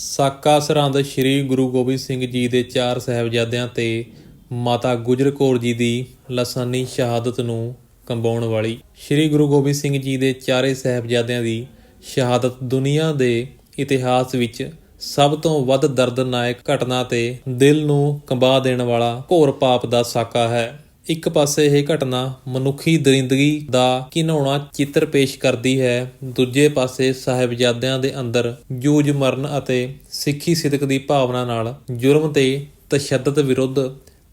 ਸਾਕਾ ਸਰਹੰਦ ਸ੍ਰੀ ਗੁਰੂ ਗੋਬਿੰਦ ਸਿੰਘ ਜੀ ਦੇ ਚਾਰ ਸਾਹਿਬਜ਼ਾਦਿਆਂ ਤੇ ਮਾਤਾ ਗੁਜਰ ਕੌਰ ਜੀ ਦੀ ਲਸਾਨੀ ਸ਼ਹਾਦਤ ਨੂੰ ਕੰਬਾਉਣ ਵਾਲੀ ਸ੍ਰੀ ਗੁਰੂ ਗੋਬਿੰਦ ਸਿੰਘ ਜੀ ਦੇ ਚਾਰੇ ਸਾਹਿਬਜ਼ਾਦਿਆਂ ਦੀ ਸ਼ਹਾਦਤ ਦੁਨੀਆ ਦੇ ਇਤਿਹਾਸ ਵਿੱਚ ਸਭ ਤੋਂ ਵੱਧ ਦਰਦਨਾਇਕ ਘਟਨਾ ਤੇ ਦਿਲ ਨੂੰ ਕੰਬਾ ਦੇਣ ਵਾਲਾ ਘੋਰ ਪਾਪ ਦਾ ਸਾਕਾ ਹੈ। ਇੱਕ ਪਾਸੇ ਇਹ ਘਟਨਾ ਮਨੁੱਖੀ ਦਰਿੰਦਗੀ ਦਾ ਘਿਨਾਉਣਾ ਚਿੱਤਰ ਪੇਸ਼ ਕਰਦੀ ਹੈ, ਦੂਜੇ ਪਾਸੇ ਸਾਹਿਬਜ਼ਾਦਿਆਂ ਦੇ ਅੰਦਰ ਜੂਝ ਮਰਨ ਅਤੇ ਸਿੱਖੀ ਸਿਦਕ ਦੀ ਭਾਵਨਾ ਨਾਲ ਜੁਰਮ ਤੇ ਤਸ਼ੱਦਦ ਵਿਰੁੱਧ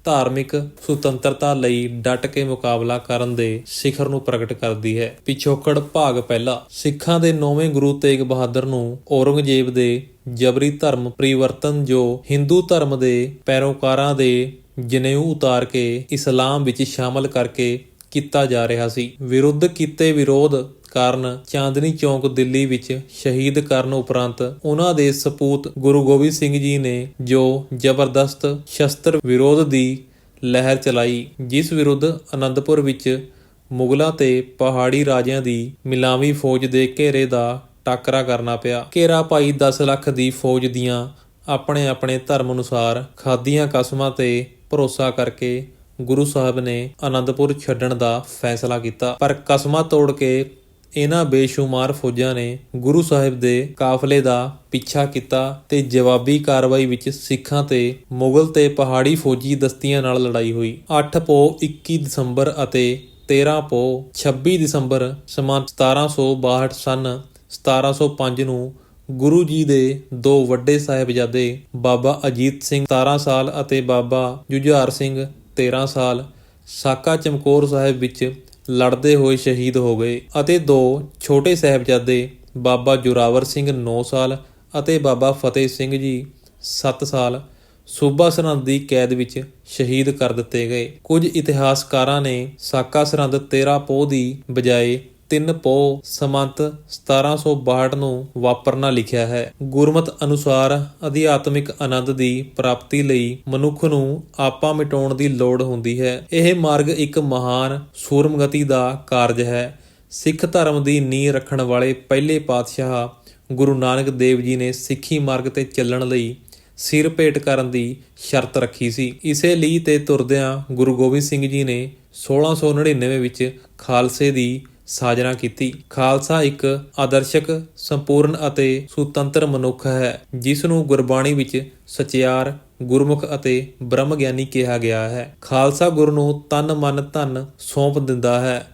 ਧਾਰਮਿਕ ਸੁਤੰਤਰਤਾ ਲਈ ਡਟ ਕੇ ਮੁਕਾਬਲਾ ਕਰਨ ਦੇ ਸਿਖਰ ਨੂੰ ਪ੍ਰਗਟ ਕਰਦੀ ਹੈ। ਪਿਛੋਕੜ ਭਾਗ ਪਹਿਲਾ, ਸਿੱਖਾਂ ਦੇ ਨੌਵੇਂ ਗੁਰੂ ਤੇਗ ਬਹਾਦਰ ਨੂੰ ਔਰੰਗਜ਼ੇਬ ਦੇ ਜਬਰੀ ਧਰਮ ਪਰਿਵਰਤਨ ਜੋ ਹਿੰਦੂ ਧਰਮ ਦੇ ਪੈਰੋਕਾਰਾਂ ਦੇ ਜਨੇਊ ਉਤਾਰ ਕੇ ਇਸਲਾਮ ਵਿੱਚ ਸ਼ਾਮਲ ਕਰਕੇ ਕੀਤਾ ਜਾ ਰਿਹਾ ਸੀ। ਵਿਰੁੱਧ ਕੀਤੇ ਵਿਰੋਧ ਕਾਰਨ ਚਾਂਦਨੀ ਚੌਂਕ ਦਿੱਲੀ ਵਿੱਚ ਸ਼ਹੀਦ ਕਰਨ ਉਪਰੰਤ ਉਹਨਾਂ ਦੇ ਸਪੂਤ ਗੁਰੂ ਗੋਬਿੰਦ ਸਿੰਘ ਜੀ ਨੇ ਜੋ ਜ਼ਬਰਦਸਤ ਸ਼ਸਤਰ ਵਿਰੋਧ ਦੀ ਲਹਿਰ ਚਲਾਈ, ਜਿਸ ਵਿਰੁੱਧ ਅਨੰਦਪੁਰ ਵਿੱਚ ਮੁਗਲਾਂ ਤੇ ਪਹਾੜੀ ਰਾਜਿਆਂ ਦੀ ਮਿਲਾਵੀ ਫੌਜ ਦੇ ਘੇਰੇ ਦਾ ਟਾਕਰਾ ਕਰਨਾ ਪਿਆ। ਘੇਰਾ ਭਾਈ 10 ਲੱਖ ਦੀ ਫੌਜ ਦੀਆਂ ਆਪਣੇ ਆਪਣੇ ਧਰਮ ਅਨੁਸਾਰ ਖਾਦੀਆਂ ਕਸਮਾਂ ਤੇ ਭਰੋਸਾ ਕਰਕੇ ਗੁਰੂ ਸਾਹਿਬ ਨੇ ਆਨੰਦਪੁਰ ਛੱਡਣ ਦਾ ਫੈਸਲਾ ਕੀਤਾ। ਪਰ ਕਸਮਾਂ ਤੋੜ ਕੇ ਇਹਨਾਂ ਬੇਸ਼ੁਮਾਰ ਫੌਜਾਂ ਨੇ ਗੁਰੂ ਸਾਹਿਬ ਦੇ ਕਾਫਲੇ ਦਾ ਪਿੱਛਾ ਕੀਤਾ ਤੇ ਜਵਾਬੀ ਕਾਰਵਾਈ ਵਿੱਚ ਸਿੱਖਾਂ ਤੇ ਮੁਗਲ ਤੇ ਪਹਾੜੀ ਫੌਜੀ ਦਸਤੀਆਂ ਨਾਲ ਲੜਾਈ ਹੋਈ। 8 ਪੋ 21 ਦਸੰਬਰ ਅਤੇ 13 ਪੋ 26 ਦਸੰਬਰ ਸਮਾਂ 1762 ਸਨ। 1705 ਨੂੰ ਗੁਰੂ ਜੀ ਦੇ ਦੋ ਵੱਡੇ ਸਾਹਿਬਜ਼ਾਦੇ, ਬਾਬਾ ਅਜੀਤ ਸਿੰਘ 17 ਸਾਲ ਅਤੇ ਬਾਬਾ ਜੁਝਾਰ ਸਿੰਘ 13 ਸਾਲ ਸਾਕਾ ਚਮਕੌਰ ਸਾਹਿਬ ਵਿੱਚ ਲੜਦੇ ਹੋਏ ਸ਼ਹੀਦ ਹੋ ਗਏ ਅਤੇ ਦੋ ਛੋਟੇ ਸਾਹਿਬਜ਼ਾਦੇ, ਬਾਬਾ ਜੁਰਾਵਰ ਸਿੰਘ 9 ਸਾਲ ਅਤੇ ਬਾਬਾ ਫਤਿਹ ਸਿੰਘ ਜੀ 7 ਸਾਲ ਸੂਬਾ ਸਰਹੰਦ ਦੀ ਕੈਦ ਵਿੱਚ ਸ਼ਹੀਦ ਕਰ ਦਿੱਤੇ ਗਏ। ਕੁਝ ਇਤਿਹਾਸਕਾਰਾਂ ਨੇ ਸਾਕਾ ਸਰਹੰਦ 13 ਪੋਹ ਦੀ ਬਜਾਏ 3 ਪੋਹ ਸਮੰਤ 1762 ਨੂੰ ਵਾਪਰਨਾ ਲਿਖਿਆ ਹੈ। ਗੁਰਮਤ ਅਨੁਸਾਰ ਅਧਿਆਤਮਿਕ ਆਨੰਦ ਦੀ ਪ੍ਰਾਪਤੀ ਲਈ ਮਨੁੱਖ ਨੂੰ ਆਪਾ ਮਿਟਾਉਣ ਦੀ ਲੋੜ ਹੁੰਦੀ ਹੈ। ਇਹ ਮਾਰਗ ਇੱਕ ਮਹਾਨ ਸੂਰਮਗਤੀ ਦਾ ਕਾਰਜ ਹੈ। ਸਿੱਖ ਧਰਮ ਦੀ ਨੀਂਹ ਰੱਖਣ ਵਾਲੇ ਪਹਿਲੇ ਪਾਤਸ਼ਾਹ ਗੁਰੂ ਨਾਨਕ ਦੇਵ ਜੀ ਨੇ ਸਿੱਖੀ ਮਾਰਗ ਤੇ ਚੱਲਣ ਲਈ ਸਿਰ ਭੇਟ ਕਰਨ ਦੀ ਸ਼ਰਤ ਰੱਖੀ ਸੀ। ਇਸੇ ਲਈ ਤੇ ਤੁਰਦਿਆਂ ਗੁਰੂ ਗੋਬਿੰਦ ਸਿੰਘ ਜੀ ਨੇ 1699 ਵਿੱਚ ਖਾਲਸੇ ਦੀ ਸਾਜਨਾ ਕੀਤੀ। ਖਾਲਸਾ ਇੱਕ ਆਦਰਸ਼ਕ, ਸੰਪੂਰਨ ਅਤੇ ਸੁਤੰਤਰ ਮਨੁੱਖ ਹੈ, ਜਿਸ ਨੂੰ ਗੁਰਬਾਣੀ ਵਿੱਚ ਸਚਿਆਰ, ਗੁਰਮੁਖ ਅਤੇ ਬ੍ਰਹਮ ਗਿਆਨੀ ਕਿਹਾ ਗਿਆ ਹੈ। ਖਾਲਸਾ ਗੁਰ ਨੂੰ ਤਨ, ਮਨ, ਧਨ ਸੌਂਪ ਦਿੰਦਾ ਹੈ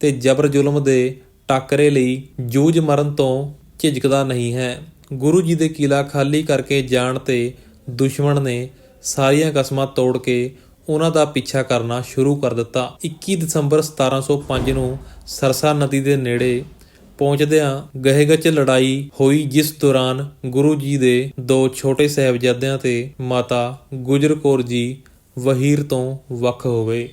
ਤੇ ਜਬਰ ਜ਼ੁਲਮ ਦੇ ਟਾਕਰੇ ਲਈ ਜੂਝ ਮਰਨ ਤੋਂ ਝਿਜਕਦਾ ਨਹੀਂ ਹੈ। ਗੁਰੂ ਜੀ ਦੇ ਕਿਲਾ ਖਾਲੀ ਕਰਕੇ ਜਾਣ ਤੇ ਦੁਸ਼ਮਣ ਨੇ ਸਾਰੀਆਂ ਕਸਮਾਂ ਤੋੜ ਕੇ ਉਹਨਾਂ ਦਾ ਪਿੱਛਾ ਕਰਨਾ ਸ਼ੁਰੂ ਕਰ ਦਿੱਤਾ। 21 ਦਸੰਬਰ 1705 ਨੂੰ ਸਰਸਾ ਨਦੀ ਦੇ ਨੇੜੇ ਪਹੁੰਚਦਿਆਂ ਗਹਿਗਚ ਲੜਾਈ ਹੋਈ, ਜਿਸ ਦੌਰਾਨ ਗੁਰੂ ਜੀ ਦੇ ਦੋ ਛੋਟੇ ਸਾਹਿਬਜ਼ਾਦਿਆਂ ਤੇ ਮਾਤਾ ਗੁਜਰ ਕੌਰ ਜੀ ਵਹੀਰ ਤੋਂ ਵੱਖ ਹੋ ਗਏ।